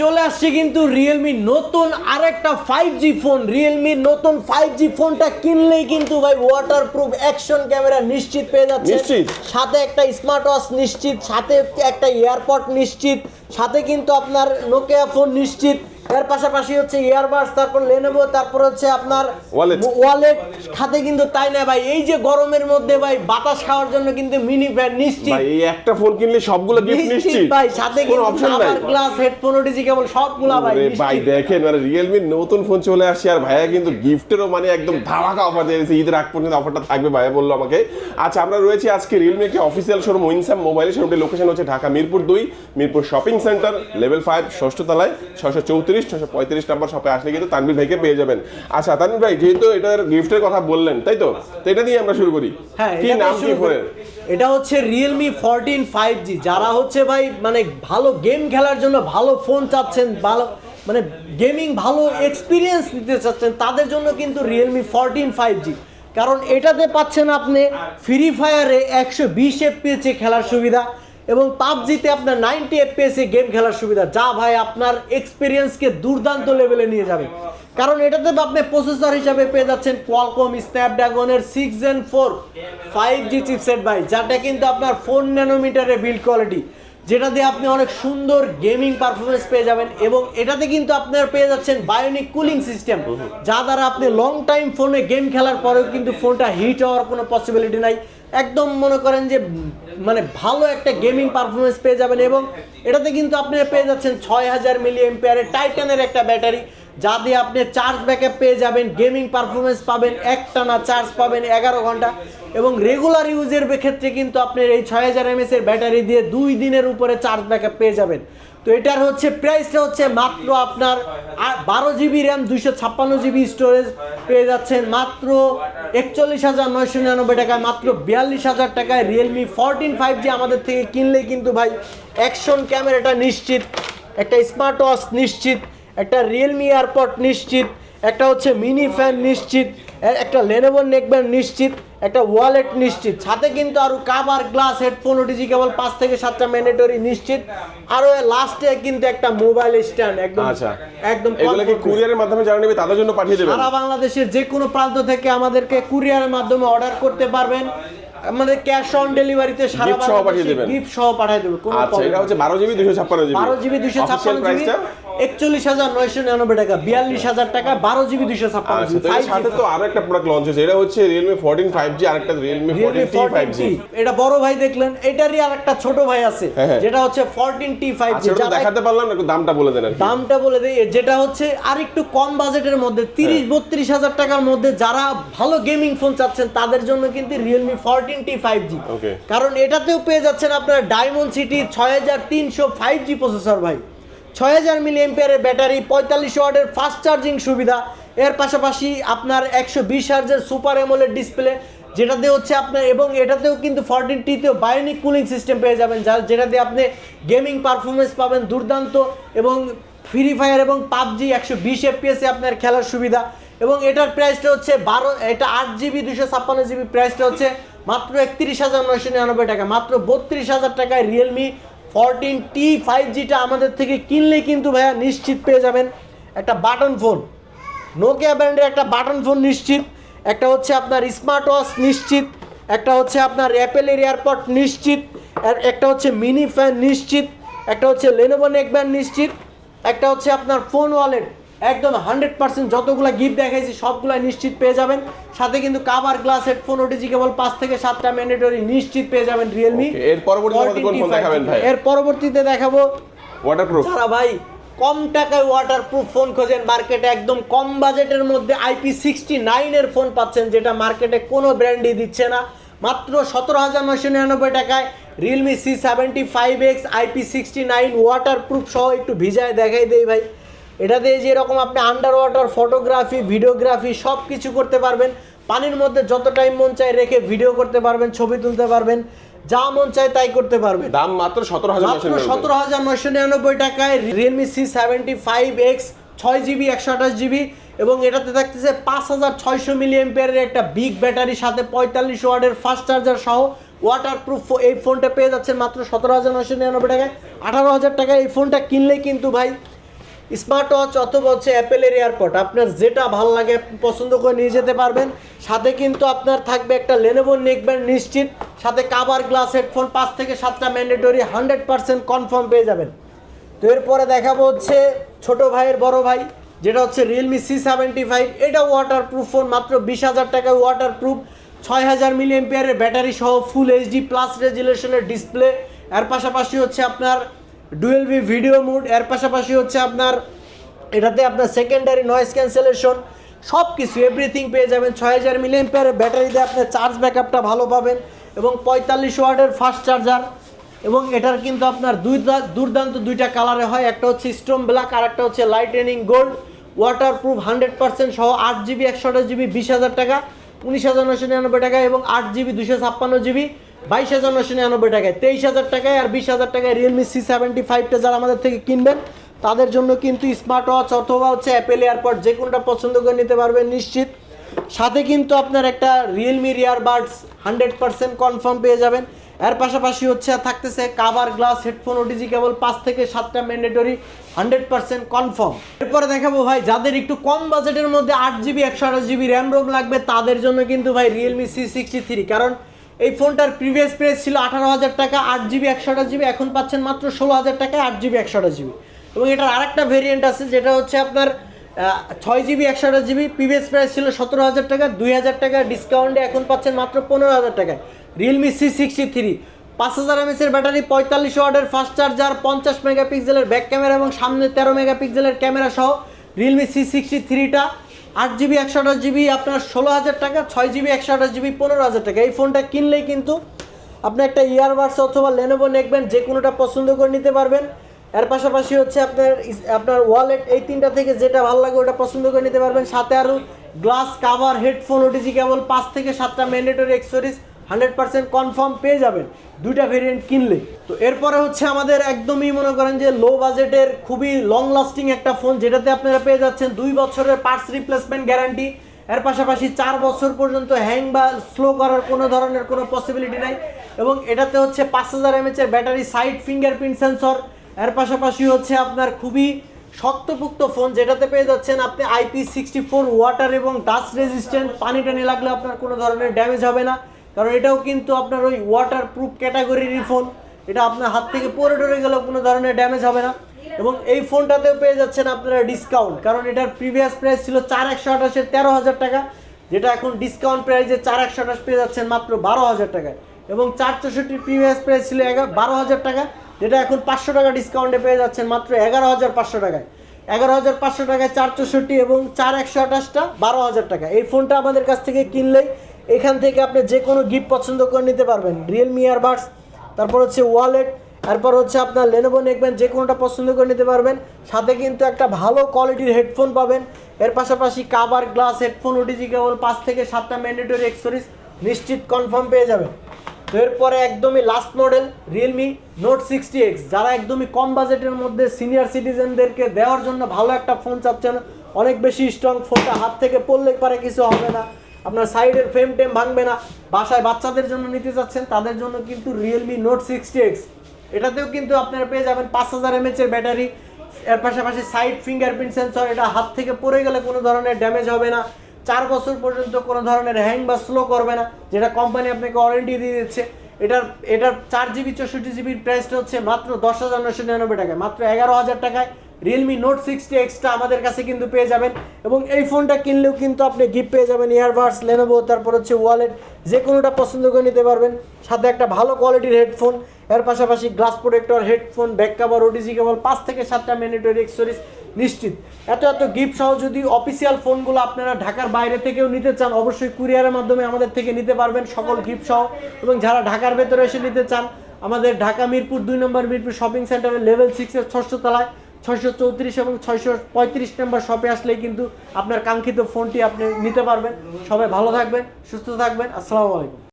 চলে আসছে কিন্তু রিয়েলমি নতুন আরেকটা ফাইভ জি ফোন রিয়েলমি নতুন ফাইভ জি ফোনটা কিনলেই কিন্তু ভাই ওয়াটার প্রুফ অ্যাকশন ক্যামেরা নিশ্চিত পেয়ে যাচ্ছে সাথে একটা স্মার্ট ওয়াচ নিশ্চিত সাথে একটা এয়ারপড নিশ্চিত সাথে কিন্তু আপনার নোকিয়া ফোন নিশ্চিত। এর পাশাপাশি হচ্ছে ইয়ারবাডস তারপর লেনোভো তারপর হচ্ছে আপনার। ওয়ালেট খাতে কিন্তু তাই না ভাই? এই যে গরমের মধ্যে ভাই বাতাস খাওয়ার জন্য কিন্তু মিনি ফ্যান নিশ্চিত। ভাই এই একটা ফোন কিনলে সবগুলো গিফট নিশ্চিত ভাই সাথে কোনো কিন্তু অপশন নাই। গ্লাস হেডফোন ওটিজি কেবল সবগুলা ভাই। ভাই দেখেন মানে রিয়েলমির নতুন ফোন চলে আসছে আর ভাইয়া কিন্তু গিফটেরও মানে একদম ধামাকা অফার দিয়ে দিয়েছে। ঈদের আগ পর্যন্ত অফারটা থাকবে ভাইয়া বলল আমাকে। আচ্ছা আমরা রয়েছি আজকে রিয়েলমি একটি অফিসিয়াল শোরুম উইনসাম মোবাইলের শোরুমটির লোকেশন হচ্ছে ঢাকা মিরপুর দুই Mirpur shopping centre level five ষষ্ঠ তলায় ছশো চৌত্রিশ ছশো পঁয়ত্রিশ নাম্বার শপে আসলে কিন্তু তানভীর ভাইকে পেয়ে যাবেন। আচ্ছা তানভীর ভাই যেহেতু এটার গিফটের কথা বললেন তাই তো? তো এটা দিয়ে আমরা শুরু করি। হ্যাঁ কি নাম কি ফোনের এটা হচ্ছে রিয়েলমি ফোরটিন ফাইভ জি যারা হচ্ছে ভাই মানে ভালো গেম খেলার জন্য ভালো ফোন চাচ্ছেন ভালো মানে গেমিং ভালো এক্সপিরিয়েন্স নিতে চাচ্ছেন তাদের জন্য কিন্তু রিয়েলমি ফোরটিন ফাইভ জি কারণ এটাতে পাচ্ছেন আপনি ফ্রি ফায়ারে একশো বিশ এফপিএসে খেলার সুবিধা এবং পাবজিতে আপনার নাইনটি এফপিএসে গেম খেলার সুবিধা। যা ভাই আপনার এক্সপিরিয়েন্সকে দুর্দান্ত লেভেলে নিয়ে যাবে। কারণ এটাতে আপনি প্রসেসর হিসাবে পেয়ে যাচ্ছেন Qualcomm স্ন্যাপড্রাগনের six gen four five G chipset ভাই, যেটা কিন্তু আপনার ফোর ন্যানোমিটারের বিল্ড কোয়ালিটি যেটা দিয়ে আপনি অনেক সুন্দর গেমিং পারফরমেন্স পেয়ে যাবেন এবং এটাতে কিন্তু আপনার পেয়ে যাচ্ছেন বায়োনিক কুলিং সিস্টেম যা দ্বারা আপনি লং টাইম ফোনে গেম খেলার পরেও কিন্তু ফোনটা হিট হওয়ার কোনো পসিবিলিটি নাই। একদম মনে করেন যে মানে ভালো একটা গেমিং পারফরমেন্স পেয়ে যাবেন এবং এটাতে কিন্তু আপনি পেয়ে যাচ্ছেন ছয় হাজার মিলি এম্পিয়ারের টাইটানের একটা ব্যাটারি। যা দিয়ে আপনি চার্জ ব্যাকআপ পেয়ে যাবেন গেমিং পারফরমেন্স পাবেন, একটানা চার্জ পাবেন এগারো ঘণ্টা এবং রেগুলার ইউজের ক্ষেত্রে কিন্তু আপনি এই ছয় হাজার এমএস এর ব্যাটারি দিয়ে দুই দিনের উপরে চার্জ ব্যাকআপ পেয়ে যাবেন। তো এটার হচ্ছে প্রাইসটা হচ্ছে মাত্র আপনার বারো জিবি র্যাম দুইশো ছাপ্পান্ন জিবি স্টোরেজ পেয়ে যাচ্ছেন মাত্র একচল্লিশ হাজার নয়শো নিরানব্বই টাকায়, মাত্র বিয়াল্লিশ হাজার টাকায় রিয়েলমি ফোরটিন ফাইভ জি আমাদের থেকে কিনলে কিন্তু ভাই অ্যাকশন ক্যামেরাটা নিশ্চিত, একটা স্মার্ট ওয়াচ নিশ্চিত, একটা রিয়েলমি এয়ারপড নিশ্চিত, একটা হচ্ছে মিনি ফ্যান নিশ্চিত একটা লেনোভো নেকব্যান্ড নিশ্চিত একটা ওয়ালেট নিশ্চিত। সাথে কিন্তু আরও cover glass headphone OTG cable পাঁচ থেকে সাতটা ম্যান্ডেটরি নিশ্চিত। আরও লাস্টে কিন্তু একটা মোবাইল স্ট্যান্ড একদম আচ্ছা। একদম এগুলো কি কুরিয়ারের মাধ্যমে যারা নেবে তাদের জন্য পাঠিয়ে দেবেন? সারা বাংলাদেশের যে কোনো প্রান্ত থেকে আমাদেরকে কুরিয়ারের মাধ্যমে অর্ডার করতে পারবেন। আমাদের ক্যাশ অন ডেলিভারিতে সারা সহ পাঠিয়ে দেবেন। গিফট সহ পাঠিয়ে দেবে কোনো আচ্ছা এটা হচ্ছে বারো জিবি দুশো ছাপ্পান্ন জিবি। বারো জিবি দুইশো ছাপ্পান্ন জিবি প্রাইসটা একচল্লিশ হাজার নয়শো নিরানব্বই টাকা বিয়াল্লিশ হাজার টাকা বারো জিবি দুইশো ছাপ্পান্ন আচ্ছা জিবি সাথে তো আরও একটা প্রোডাক্ট লঞ্চ হয়েছে। এটা হচ্ছে ফোরটিন ফাইভ জি আর একটা ফোরটিন টি এটা বড় ভাই দেখলেন এটারই আর একটা ছোট ভাই আছে হ্যাঁ, হ্যাঁ। যেটা হচ্ছে ফোরটিন টি ফাইভ জি আচ্ছা ওটা তো দেখাতে পারলাম না একটু দামটা বলে দেন আর দামটা বলে দিই যেটা হচ্ছে আর একটু কম বাজেটের মধ্যে তিরিশ বত্রিশ হাজার টাকার মধ্যে যারা ভালো গেমিং ফোন চাচ্ছেন তাদের জন্য কিন্তু Realme fourteen T five G কারণ এটাতেও পেয়ে যাচ্ছেন আপনার ডায়মন্ড সিটি ছয় হাজার তিনশো ফাইভ জি প্রসেসর ভাই। ছয় হাজার মিলি এম্পিয়ারের ব্যাটারি পঁয়তাল্লিশ ওয়াটের ফাস্ট চার্জিং সুবিধা। এর পাশাপাশি আপনার একশো বিশ হার্জের সুপার এমোলেড ডিসপ্লে যেটাতে হচ্ছে আপনার এবং এটাতেও কিন্তু ফোরটিন টিতেও বায়োনিক কুলিং সিস্টেম পেয়ে যাবেন যা যেটাতে আপনি গেমিং পারফরমেন্স পাবেন দুর্দান্ত এবং ফ্রি ফায়ার এবং পাবজি একশো বিশ এফপিএসে আপনার খেলার সুবিধা। এবং এটার প্রাইসটা হচ্ছে বারো, এটা আট জিবি দুশো ছাপ্পান্ন জিবি প্রাইসটা হচ্ছে মাত্র একত্রিশ হাজার নয়শো নিরানব্বই টাকা। মাত্র বত্রিশ হাজার টাকায় রিয়েলমি ফোরটিন টি ফাইভ জিটা আমাদের থেকে কিনলে কিন্তু ভাইয়া নিশ্চিত পেয়ে যাবেন একটা বাটন ফোন নোকিয়া ব্র্যান্ডের একটা বাটন ফোন নিশ্চিত, একটা হচ্ছে আপনার স্মার্ট ওয়াচ নিশ্চিত, একটা হচ্ছে আপনার অ্যাপেলের এয়ারপড নিশ্চিত একটা হচ্ছে মিনি ফ্যান নিশ্চিত, একটা হচ্ছে লেনোভো নেকব্যান্ড নিশ্চিত, একটা হচ্ছে আপনার ফোন ওয়ালেট একদম হান্ড্রেড পার্সেন্ট যতগুলো গিফট দেখাইছি সবগুলো নিশ্চিত পেয়ে যাবেন। সাথে কিন্তু cover glass headphone OTG cable পাঁচ থেকে সাতটা ম্যান্ডেটরি নিশ্চিত পেয়ে যাবেন রিয়েলমি এর পরবর্তীতে আমাদের কোন ফোন দেখাবেন ভাই? এর পরবর্তীতে দেখাবো ওয়াটারপ্রুফ যারা ভাই কম টাকায় ওয়াটারপ্রুফ ফোন খোঁজেন মার্কেটে একদম কম বাজেটের মধ্যে আইপি সিক্সটি নাইনের ফোন পাচ্ছেন যেটা মার্কেটে কোনো ব্র্যান্ডই দিচ্ছে না। মাত্র সতেরো হাজার নয়শো নিরানব্বই টাকায় Realme C seventy five X IP sixty nine waterproof সহ একটু ভিজায় দেখাই দেই ভাই। এটা দিয়ে যেরকম আপনি আন্ডার ওয়াটার ফটোগ্রাফি ভিডিওগ্রাফি সব কিছু করতে পারবেন। পানির মধ্যে যত টাইম মন চায় রেখে ভিডিও করতে পারবেন ছবি তুলতে পারবেন যা মন চায় তাই করতে পারবে দাম মাত্র সতেরো হাজার মাত্র সতেরো হাজার নয়শো নিরানব্বই টাকায় Realme C seventy five X ছয় জিবি একশো আঠাশ জিবি এবং এটাতে থাকতেছে পাঁচ হাজার ছয়শো মিলি এম্পিয়ারের একটা বিগ ব্যাটারির সাথে পঁয়তাল্লিশ ওয়ার্ডের ফাস্ট চার্জার সহ ওয়াটার প্রুফ এই ফোনটা পেয়ে যাচ্ছেন মাত্র সতেরো হাজার নয়শো নিরানব্বই টাকায়। আঠারো হাজার টাকায় এই ফোনটা কিনলেই কিন্তু ভাই স্মার্ট ওয়াচ অথবা হচ্ছে অ্যাপেলের এয়ারপড আপনার যেটা ভালো লাগে, আপনি পছন্দ করে নিয়ে যেতে পারবেন। সাথে কিন্তু আপনার থাকবে একটা লেনোভো নেকব্যান্ড নিশ্চিত। সাথে কাভার গ্লাস হেডফোন পাঁচ থেকে সাতটা ম্যান্ডেটরি হান্ড্রেড পার্সেন্ট কনফার্ম পেয়ে যাবেন। তো এরপরে দেখাবো হচ্ছে ছোট ভাইয়ের, বড় ভাই, যেটা হচ্ছে রিয়েলমি সি সেভেন্টি ফাইভ এটা ওয়াটার প্রুফ ফোন মাত্র বিশ হাজার টাকায় ওয়াটার প্রুফ ছয় হাজার মিলি এম্পিয়ারের ব্যাটারি সহ ফুল এইচডি প্লাস রেজুলেশনের ডিসপ্লে এর পাশাপাশি হচ্ছে আপনার ডুয়েল ভি ভিডিও মুড, এর পাশাপাশি হচ্ছে আপনার, এটাতে আপনার সেকেন্ডারি নয়েজ ক্যান্সেলেশন সব কিছু এভরিথিং পেয়ে যাবেন। ছয় হাজার মিলিয়ন এম্পিয়ারের ব্যাটারিতে আপনার চার্জ ব্যাকআপটা ভালো পাবেন এবং পঁয়তাল্লিশ ওয়াটের ফাস্ট চার্জার এবং এটার কিন্তু আপনার দুই দুর্দান্ত দুইটা কালারে হয়। একটা হচ্ছে স্টোম ব্ল্যাক আর একটা হচ্ছে light raining gold waterproof hundred percent সহ আট জিবি একশো আঠাশ জিবি বিশ হাজার টাকা, উনিশ হাজার নশো নিরানব্বই টাকা এবং আট জিবি দুশো ছাপ্পান্ন জিবি বাইশ হাজার নশো নিরানব্বই টাকায়, তেইশ হাজার টাকায় আর বিশ হাজার টাকায় রিয়েলমি সি সেভেন্টি ফাইভটা যারা আমাদের থেকে কিনবেন, তাদের জন্য কিন্তু স্মার্ট ওয়াচ অথবা হচ্ছে অ্যাপেল এয়ারপড যে কোনোটা পছন্দ করে নিতে পারবেন নিশ্চিত। সাথে কিন্তু আপনার একটা Realme rear buds hundred percent confirm পেয়ে যাবেন। এর পাশাপাশি হচ্ছে থাকতেছে cover glass headphone OTG cable পাঁচ থেকে সাতটা ম্যান্ডেটরি হান্ড্রেড পার্সেন্ট কনফার্ম এরপরে দেখাবো ভাই, যাদের একটু কম বাজেটের মধ্যে আট জিবি একশো আঠাশ জিবি র্যাম রোম লাগবে, তাদের জন্য কিন্তু ভাই রিয়েলমি সি সিক্সটি থ্রি কারণ এই ফোনটার প্রিভিয়াস প্রাইস ছিল আঠারো হাজার টাকা, আট জিবি একশো আঠাশ জিবি এখন পাচ্ছেন মাত্র ষোলো হাজার টাকায় আট জিবি একশো আঠাশ জিবি এবং এটার আরেকটা ভেরিয়েন্ট আছে, যেটা হচ্ছে আপনার ছয় জিবি একশো আঠাশ জিবি প্রিভিয়াস প্রাইস ছিল সতেরো হাজার টাকা, দুই হাজার টাকা ডিসকাউন্টে এখন পাচ্ছেন মাত্র পনেরো হাজার টাকায় রিয়েলমি সি সিক্সটি থ্রি পাঁচ হাজার এমএসের ব্যাটারি, পঁয়তাল্লিশ ওয়ার্ডের ফাস্ট চার্জার পঞ্চাশ মেগাপিক্সেলের ব্যাক ক্যামেরা এবং সামনে তেরো মেগাপিক্সেলের ক্যামেরা সহ রিয়েলমি সি সিক্সটি থ্রিটা আট জিবি, একশো আঠাশ জিবি, আপনার ষোলো হাজার টাকা, ছয় জিবি, একশো আঠাশ জিবি, পনেরো হাজার টাকা। এই ফোনটা কিনলেই কিন্তু আপনি একটা ইয়ারবাডস অথবা লেনোভো নেকবেন, যে কোনোটা পছন্দ করে নিতে পারবেন। এর পাশাপাশি হচ্ছে আপনার আপনার ওয়ালেট এই তিনটা থেকে যেটা ভালো লাগে ওটা পছন্দ করে নিতে পারবেন। সাথে আরও glass cover headphone OTG cable পাঁচ থেকে সাতটা mandatory accessories hundred percent confirm পেয়ে যাবেন দুইটা ভেরিয়েন্ট কিনলে। তো এরপরে হচ্ছে আমাদের একদমই মনে করেন যে লো বাজেটের খুবই লং লাস্টিং একটা ফোন যেটাতে আপনারা পেয়ে যাচ্ছেন দুই বছরের পার্টস রিপ্লেসমেন্ট গ্যারান্টি এর পাশাপাশি চার বছর পর্যন্ত হ্যাং বা স্লো করার কোনো ধরনের কোনো পসিবিলিটি নাই। এবং এটাতে হচ্ছে পাঁচ হাজার এমএচের ব্যাটারি সাইড ফিঙ্গারপ্রিন্ট সেন্সর এর পাশাপাশি হচ্ছে আপনার খুবই শক্তপুক্ত ফোন যেটাতে পেয়ে যাচ্ছেন আপনি আইপি সিক্সটি ফোর ওয়াটার এবং ডাস্ট রেজিস্ট্যান্ট পানি টানি লাগলে আপনার কোনো ধরনের ড্যামেজ হবে না। কারণ এটাও কিন্তু আপনার ওই ওয়াটার প্রুফ ক্যাটাগরিরই ফোন এটা আপনার হাত থেকে পরে টরে গেলেও কোনো ধরনের ড্যামেজ হবে না। এবং এই ফোনটাতেও পেয়ে যাচ্ছেন আপনারা ডিসকাউন্ট কারণ এটার প্রিভিয়াস প্রাইস ছিল চার একশো আঠাশের তেরো হাজার টাকা। যেটা এখন ডিসকাউন্ট প্রাইসে চার একশো আঠাশ পেয়ে যাচ্ছেন মাত্র বারো হাজার টাকায়। এবং চার চৌষট্টির প্রিভিয়াস প্রাইস ছিল এগারো বারো হাজার টাকা। যেটা এখন পাঁচশো টাকা ডিসকাউন্টে পেয়ে যাচ্ছেন মাত্র এগারো হাজার পাঁচশো টাকায়। এগারো হাজার পাঁচশো টাকায় চার চৌষট্টি এবং চার একশো আঠাশটা বারো হাজার টাকা। এই ফোনটা আমাদের কাছ থেকে কিনলেই এখান থেকে আপনি যে কোনো গিফট পছন্দ করে নিতে পারবেন। রিয়েলমি ইয়ারবাডস তারপর হচ্ছে ওয়ালেট তারপর হচ্ছে আপনার লেনোভো নেকবেন যে কোনোটা পছন্দ করে নিতে পারবেন। সাথে কিন্তু একটা ভালো কোয়ালিটির হেডফোন পাবেন। এর পাশাপাশি cover glass headphone OTG cable পাঁচ থেকে সাতটা ম্যান্ডেটরি এক্সেসরিজ নিশ্চিত কনফার্ম পেয়ে যাবেন। তো এরপরে একদমই last model Realme Note sixty X যারা একদমই কম বাজেটের মধ্যে সিনিয়র সিটিজেনদেরকে দেওয়ার জন্য ভালো একটা ফোন চাচ্ছেন, অনেক বেশি স্ট্রং ফোনটা হাত থেকে পড়লে পারে কিছু হবে না। আপনার সাইডের ফ্রেম টেম ভাঙবে না। বাসায় বাচ্চাদের জন্য নিতে চাচ্ছেন তাদের জন্য কিন্তু রিয়েলমি নোট সিক্সটি এক্স এটাতেও কিন্তু আপনারা পেয়ে যাবেন পাঁচ হাজার এমএচের ব্যাটারি। এর পাশাপাশি সাইড ফিঙ্গারপ্রিন্ট সেন্সর এটা হাত থেকে পড়ে গেলে কোনো ধরনের ড্যামেজ হবে না। চার বছর পর্যন্ত কোনো ধরনের হ্যাং বা স্লো করবে না, যেটা কোম্পানি আপনাকে ওয়ারেন্টি দিয়ে দিচ্ছে। এটার এটার চার জিবি চৌষট্টি জিবির প্রাইসটা হচ্ছে মাত্র দশ হাজার নশো নিরানব্বই টাকায়, মাত্র এগারো হাজার টাকায় রিয়েলমি নোট সিক্সটি এক্সটা আমাদের কাছে কিন্তু পেয়ে যাবেন এবং এই ফোনটা কিনলেও কিন্তু আপনি গিফট পেয়ে যাবেন ইয়ারবাডস লেনোভো তারপর হচ্ছে ওয়ালেট যে কোনোটা পছন্দ করে নিতে পারবেন। সাথে একটা ভালো কোয়ালিটির হেডফোন এর পাশাপাশি glass protector headphone back cover OTG cable পাঁচ থেকে সাতটা ম্যান্ডেটরি এক্সেসরিজ নিশ্চিত। এত এত গিফট সহ যদি অফিসিয়াল ফোনগুলো আপনারা ঢাকার বাইরে থেকেও নিতে চান, অবশ্যই কুরিয়ারের মাধ্যমে আমাদের থেকে নিতে পারবেন সকল গিফট সহ। এবং যারা ঢাকার ভেতরে এসে নিতে চান, আমাদের ঢাকা মিরপুর দুই নম্বর মিরপুর শপিং সেন্টারের লেভেল সিক্সের ষষ্ঠ তলায় ছয়শো চৌত্রিশ এবং ছয়শো পঁয়ত্রিশ নম্বর শপে আসলে কিন্তু আপনার কাঙ্ক্ষিত ফোনটি আপনি নিতে পারবেন। সবাই ভালো থাকবেন, সুস্থ থাকবেন। আসসালামু আলাইকুম।